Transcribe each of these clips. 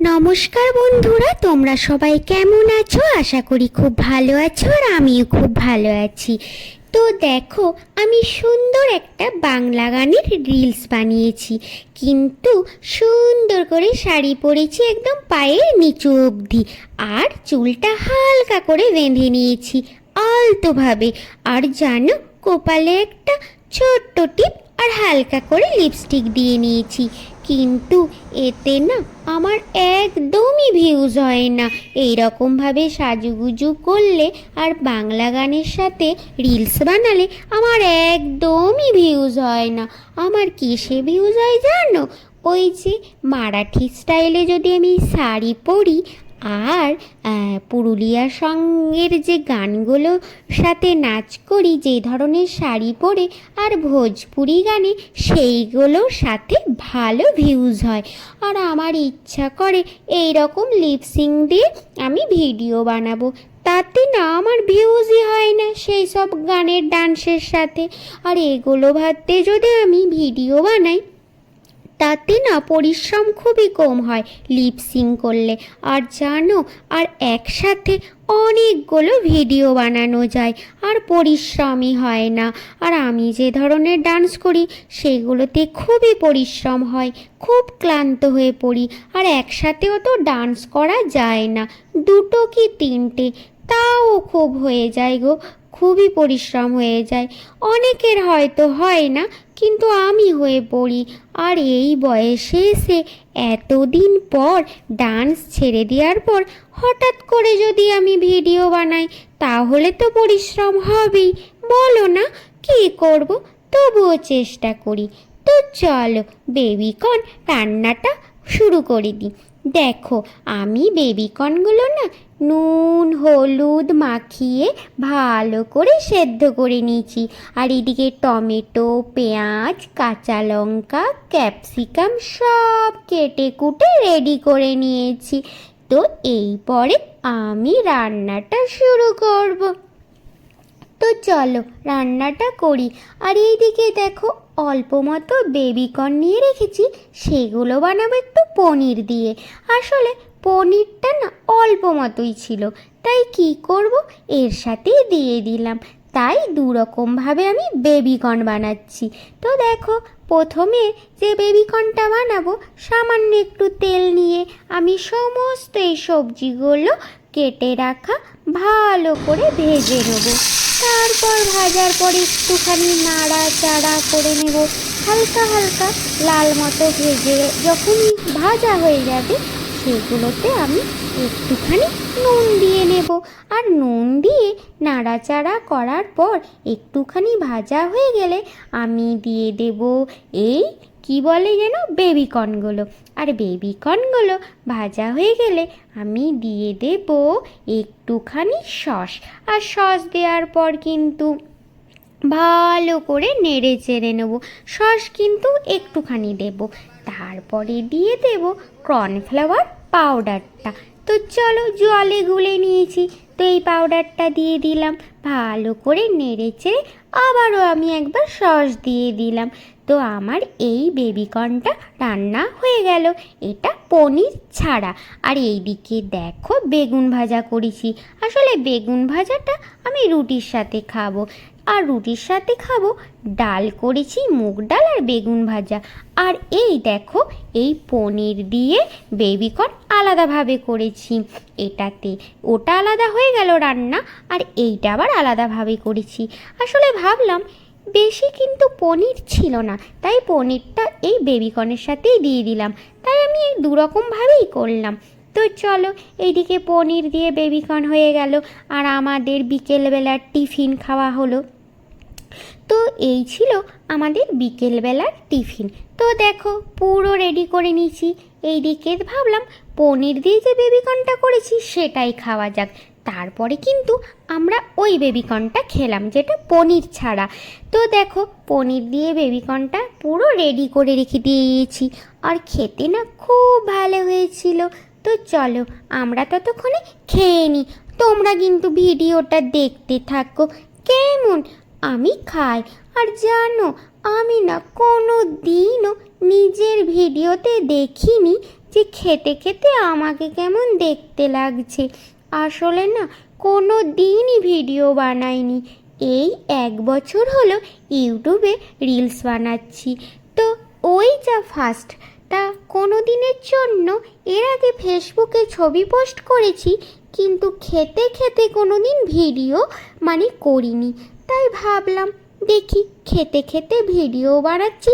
নমস্কার বন্ধুরা, তোমরা সবাই কেমন আছো? আশা করি খুব ভালো আছো আর আমিও খুব ভালো আছি। তো দেখো, আমি সুন্দর একটা বাংলা গানের রিলস বানিয়েছি। কিন্তু সুন্দর করে শাড়ি পরেছি একদম পায়ের নিচু অবধি আর চুলটা হালকা করে বেঁধে নিয়েছি আলতোভাবে। আর জানো, কপালে একটা ছোট্ট টিপ আর হালকা করে লিপস্টিক দিয়ে নিয়েছি। কিন্তু এতে না আমার একদমই ভিউজ হয় না। এই রকমভাবে সাজুগুজু করলে আর বাংলা গানের সাথে রিলস বানালে আমার একদমই ভিউজ হয় না। আমার কিসে ভিউজ হয় জানো? ওই যে মারাঠি স্টাইলে যদি আমি শাড়ি পরি আর আহ, পুরুলিয়ার সঙ্গের যে গানগুলো সাথে নাচ করি যে ধরনের শাড়ি পরে আর ভোজপুরি গানে সেইগুলোর সাথে ভালো ভিউজ হয়। আর আমার ইচ্ছা করে এই রকম লিপসিং দিয়ে আমি ভিডিও বানাবো। তাতে না আমার ভিউজই হয় না সেই সব গানের ডান্সের সাথে। আর এগুলো ভাবতে যদি আমি ভিডিও বানাই তাতে না পরিশ্রম খুবই কম হয়। লিপসিং করলে। আর জানো, আর একসাথে অনেকগুলো ভিডিও বানানো যায়। আর পরিশ্রমই হয় না। আর আমি যে ধরনের ডান্স করি, সেগুলোতে খুবই পরিশ্রম হয়। খুব ক্লান্ত হয়ে পড়ি। আর একসাথেও তো ডান্স করা যায় না। দুটো কি তিনটে? তাও খুব হয়ে যায় গো। খুবই পরিশ্রম হয়ে যায়। অনেকের হয়তো হয় না কিন্তু আমি হয়ে পড়ি। আর এই বয়সে এসে এতদিন পর ডান্স ছেড়ে দেওয়ার পর হঠাৎ করে যদি আমি ভিডিও বানাই, তাহলে তো পরিশ্রম হবেই। বলো না, কী করব? তবুও চেষ্টা করি। তো চলো বেবিকন রান্নাটা শুরু করে দিই। দেখো, আমি বেবিকর্নগুলো না নুন, হলুদ মাখিয়ে ভালো করে সেদ্ধ করে নিয়েছি। আর এদিকে টমেটো, পেঁয়াজ, কাঁচা লঙ্কা, ক্যাপসিকাম সব কেটে কুটে রেডি করে নিয়েছি। তো এই পরে আমি রান্নাটা শুরু করব। তো চলো রান্নাটা করি। আর এইদিকে দেখো অল্প মতো বেবিকর্ন নিয়ে রেখেছি, সেগুলো বানাবো একটু পনির দিয়ে। আসলে পনিরটা না অল্প মতোই ছিল, তাই কি করব এর সাথেই দিয়ে দিলাম। তাই দু রকমভাবে আমি বেবিকর্ন বানাচ্ছি। তো দেখো প্রথমে যে বেবিকর্নটা বানাবো, সামান্য একটু তেল নিয়ে আমি সমস্ত এই সবজিগুলো কেটে রাখা ভালো করে ভেজে নেব। তারপর ভাজার পর একটুখানি নাড়া চাড়া করে নেব। হালকা হালকা লাল মতো ভেজে যখনই ভাজা হয়ে যাবে, সেগুলোতে আমি একটুখানি নুন দিয়ে নেব। আর নুন দিয়ে নাড়াচাড়া করার পর একটুখানি ভাজা হয়ে গেলে আমি দিয়ে দেব এই কি বলে যেন? বেবিকর্নগুলো। আর বেবিকর্নগুলো ভাজা হয়ে গেলে আমি দিয়ে দেব একটুখানি সস। আর সস দেওয়ার পর কিন্তু ভালো করে নেড়ে চেড়ে নেব। সস কিন্তু একটুখানি দেব। তারপরে দিয়ে দেব কর্নফ্লাওয়ার পাউডারটা। তো চলো জলে গুলে নিয়েছি। তো এই পাউডারটা দিয়ে দিলাম। ভালো করে নেড়ে চেড়ে আবারও আমি একবার সস দিয়ে দিলাম। তো আমার এই বেবিকর্নটা রান্না হয়ে গেল। এটা পনির ছাড়া। আর এইদিকে দেখো বেগুন ভাজা করেছি। আসলে বেগুন ভাজাটা আমি রুটির সাথে খাব। আর রুটির সাথে খাব ডাল করেছি, মুগ ডাল আর বেগুন ভাজা। আর এই দেখো এই পনির দিয়ে বেবিকর্ন আলাদাভাবে করেছি। এটাতে ওটা আলাদা হয়ে গেল রান্না, আর এইটা আবার আলাদাভাবে করেছি। আসলে ভাবলাম বেশি কিন্তু পনির ছিল না। তাই পনিরটা এই বেবিকর্নের সাথেই দিয়ে দিলাম। তাই আমি এই দুরকমভাবেই করলাম। তো চলো, এইদিকে পনির দিয়ে বেবিকর্ন হয়ে গেল আর আমাদের বিকেলবেলার টিফিন খাওয়া হলো। তো এই ছিল আমাদের বিকেলবেলার টিফিন। তো দেখো, পুরো রেডি করে নিয়েছি। এইদিকে ভাবলাম পনির দিয়ে যে বেবিকর্নটা করেছি সেটাই খাওয়া যাক। তারপরে কিন্তু আমরা ওই বেবিকর্নটা খেলাম, যেটা পনির ছাড়া। তো দেখো, পনির দিয়ে বেবিকর্নটা পুরো রেডি করে রেখে দিয়েছি। আর খেতে না খুব ভালো হয়েছিল। তো চলো, আমরা ততক্ষণে খেয়ে নিই তোমরা কিন্তু ভিডিওটা দেখতে থাকো। কেমন? আমি খাই। আর জানো, আমি না কোনো দিনও নিজের ভিডিওতে দেখিনি যে খেতে খেতে আমাকে কেমন দেখতে লাগছে। আসলে না, কোনো দিনই ভিডিও বানাইনি। এই এক বছর হলো ইউটিউবে রিলস বানাচ্ছি। তো ওই যা ফার্স্ট তা কোনো দিনের জন্য এর আগে ফেসবুকে ছবি পোস্ট করেছি, কিন্তু খেতে খেতে কোনো দিন ভিডিও মানে করিনি। তাই ভাবলাম, দেখি খেতে খেতে ভিডিও বানাচ্ছি,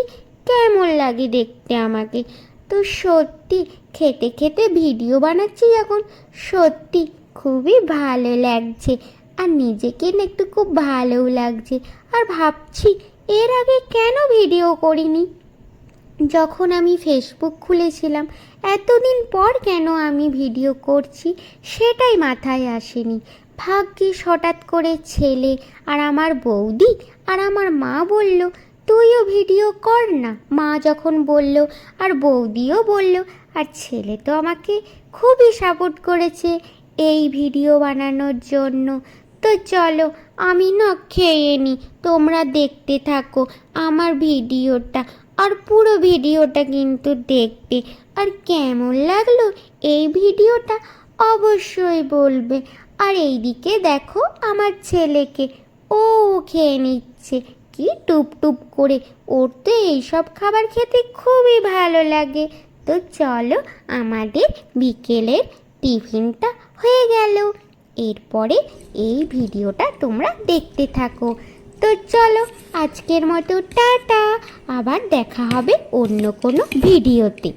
কেমন লাগে দেখতে আমাকে। তো সত্যি, খেতে খেতে ভিডিও বানাচ্ছি এখন। সত্যি খুবই ভালো লাগছে। আর নিজেকে না একটু খুব ভালোও লাগছে। আর ভাবছি, এর আগে কেন ভিডিও করিনি? যখন আমি ফেসবুক খুলেছিলাম, এতদিন পর কেন আমি ভিডিও করছি সেটাই মাথায় আসেনি। ভাগ্যিস হঠাৎ করে ছেলে আর আমার বৌদি আর আমার মা বলল, তুইও ভিডিও কর না। মা যখন বলল, আর বৌদিও বলল, আর ছেলে তো আমাকে খুবই সাপোর্ট করেছে। এই ভিডিও বানানোর জন্য। তো চলো, আমি না খেয়ে নিই তোমরা দেখতে থাকো আমার ভিডিওটা। আর পুরো ভিডিওটা কিন্তু দেখবে। আর কেমন লাগল এই ভিডিওটা অবশ্যই বলবে। আর এইদিকে দেখো আমার ছেলেকে। ও খেয়ে নিচ্ছে। কি টুপ টুপ করে। ওর তো এইসব খাবার খেতে খুবই ভালো লাগে। তো চলো আমাদের বিকেলের টিফিনটা হয়ে গেল। এরপরে এই ভিডিওটা তোমরা দেখতে থাকো। তো চলো, আজকের মতো টাটা। আবার দেখা হবে অন্য কোনো ভিডিওতে।